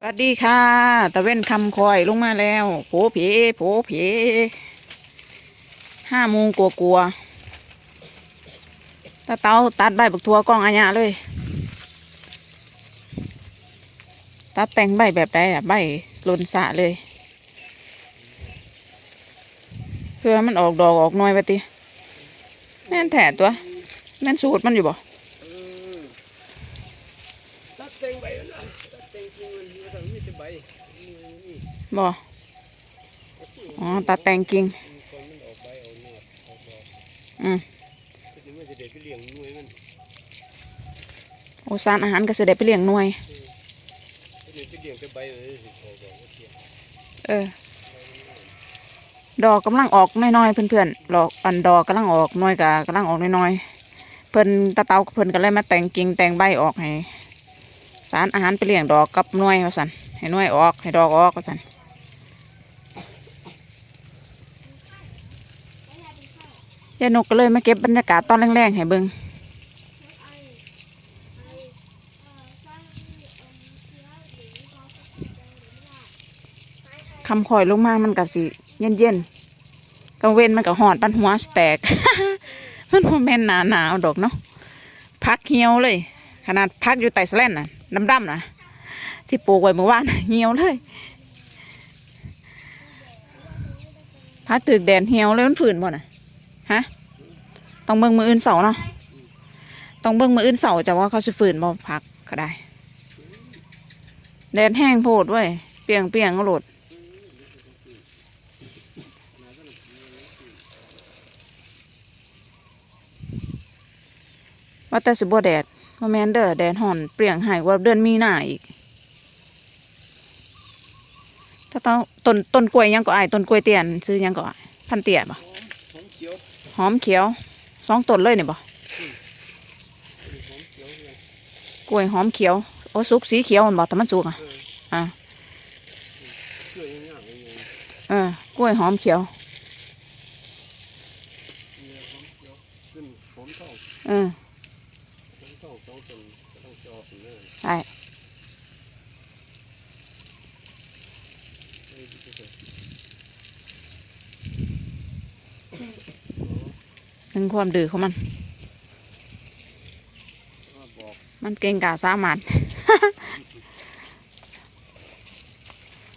สวัสดีค่ะ ตะเว้นคำคอยลงมาแล้วโผเพโผเพห้าโมงกลัวกลัวๆตาเต้าตัดใบบักทัวกล้องอาญาเลย ตัดแต่งใบแบบใดอะใบหลนสะเลย เพื่อมันออกดอกออกน่วยไปติแม่นแถตัว แม่นสูตรมันอยู่บ่ ตัดแต่งใบนะตัดแต่งจริงมันมันต้องมีแต่ใบบ่อ๋อตัดแต่งกิ่งอืมโอสารอาหารก็จะได้ไปเลี้ยงหน่วยเออดอกกำลังออกน้อยๆเพื่อนๆดอกอันดอกกำลังออกน่วยกะกำลังออกน้อยๆเพิ่นตาเตาเพิ่นก็เลยมาแต่งกิ่งแต่งใบออกให้ สารอาหารไปเลี้ยงดอกกับน่วยว่าสันให้น่วยออก ให้ดอกออกว่าสันยานกก็เลยมาเก็บบรรยากาศตอนแรงๆให้เบิงคำคอยลงมามันก็สิเย็นๆกลางเว้นมันก็หอดปันหัวแตก มันโมแม่นหนาหนาวดอกเนาะพักเหี่ยวเลย ขนาดพักอยู่ใต้สแลนน่ะดำๆนะที่ปลูกไว้เมื่อวานเหี่ยวเลยพักตึกแดดเหี่ยวเลยมันฝืนบ่น่ะฮะต้องเบิ่งมืออื่นเสาเนาะต้องเบิ่งมืออื่นเสาจะว่าเขาสิฝืนบ่พักก็ได้ แดดแห้งโพดเว้ยเปียงเปียงๆก็หลดว่าแต่สิบ่แดด ว่าแมนเด้อแดดห่อนเปรียงหายว่าเดือนมีหน้าอีก ถ้าต้องต้นต้นกล้วยยังก็อายต้นกล้วยเตียนซื้อยังก็อายพันเตียบ่หอมหอมเขียวหอมเขียวสองต้นเลยเนี่ยวเนี่กล้วยหอมเขียวโอ้สุกสีเขียวมันบ่แต่มันสุกอะอ่าเชื่อยังง่ายยังไงเอกล้วยหอมเขียวเนี่ยหออม ต้นก็ต้องจอบอยู่เลยใช่เออที่จะเกิดถึงความดื้อของมันก็บอกมันเก่งกาสามารถ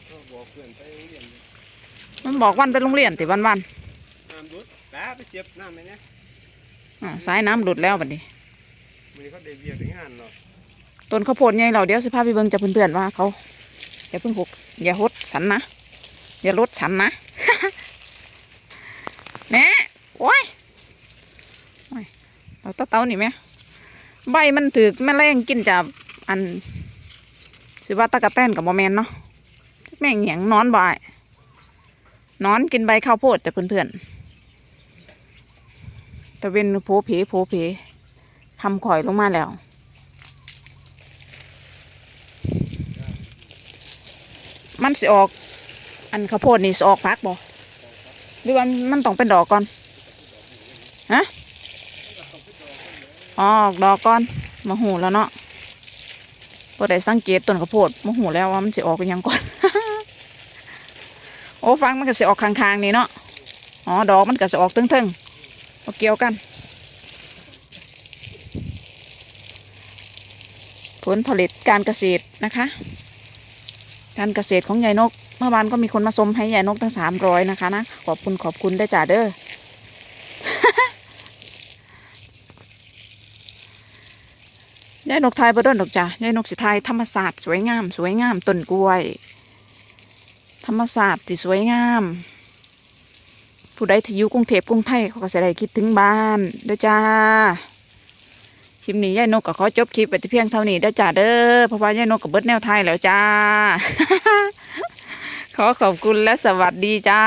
ก็บอกเพื่อนไปโรงเรียนมันบอกวันไปโรงเรียนติวันวันน้ำดุดแป๊บไปเสียบน้ำไหมเนี่ยๆอ่าสายน้ำหลุดแล้วบัดนี้ มันเขาได้เบียร์ได้งานเนาะต้นข้าวโพดไงเราเดี๋ยวสิพาไปเบิ่งจะเพื่อนๆว่าเขาอย่าเพิ่งหกอย่าหดฉันนะอย่าลดฉันนะแหน่โอ้ยโอ้ยเราตาเต้านี่ไหมใบมันถือแม่แรงกินจากอันสิว่าตะกะแตนกับโมแมนเนาะแม่งเหียงนอนบ่ายนอนกินใบข้าวโพดแต่เพื่อนๆแต่เป็นโผเพโผเพ คำข่อยลงมาแล้ว มันสิออก อันข้าวโพดนี่สิออกพักบ่หรือว่ามันต้องเป็นดอกก่อนฮะออกดอกก่อนมาหูแล้วเนาะพอได้สังเกตต้นข้าวโพดมาหูแล้วว่ามันสิออกเป็นยังก่อน โอ้ฟังมันก็สิออกข้างๆนี่เนาะ อ๋อ ดอกมันก็สิออกตึงๆบ่เกี่ยวกัน ผลผลิตการเกษตรนะคะ การเกษตรของยายนก เมื่อวานก็มีคนมาชมให้ยายนกตั้งสามร้อยนะคะนะขอบคุณขอบคุณได้จ้าเด้อยายนกไทยบดินดอกจ้ะยายนกสิไทยธรรมศาสตร์สวยงาม สวยงามต้นกล้วย ธรรมศาสตร์ที่สวยงาม ผู้ใดที่อยู่กรุงเทพกรุงไทยเขาก็จะได้คิดถึงบ้านด้อจ้า คลิปนี้ยายนกก็ขอจบคลิปไปแต่เพียงเท่านี้เด้อจ้าเด้อเพราะว่ายายนกกับเบิร์ดแนวไทยแล้วจ้า ขอขอบคุณและสวัสดีจ้า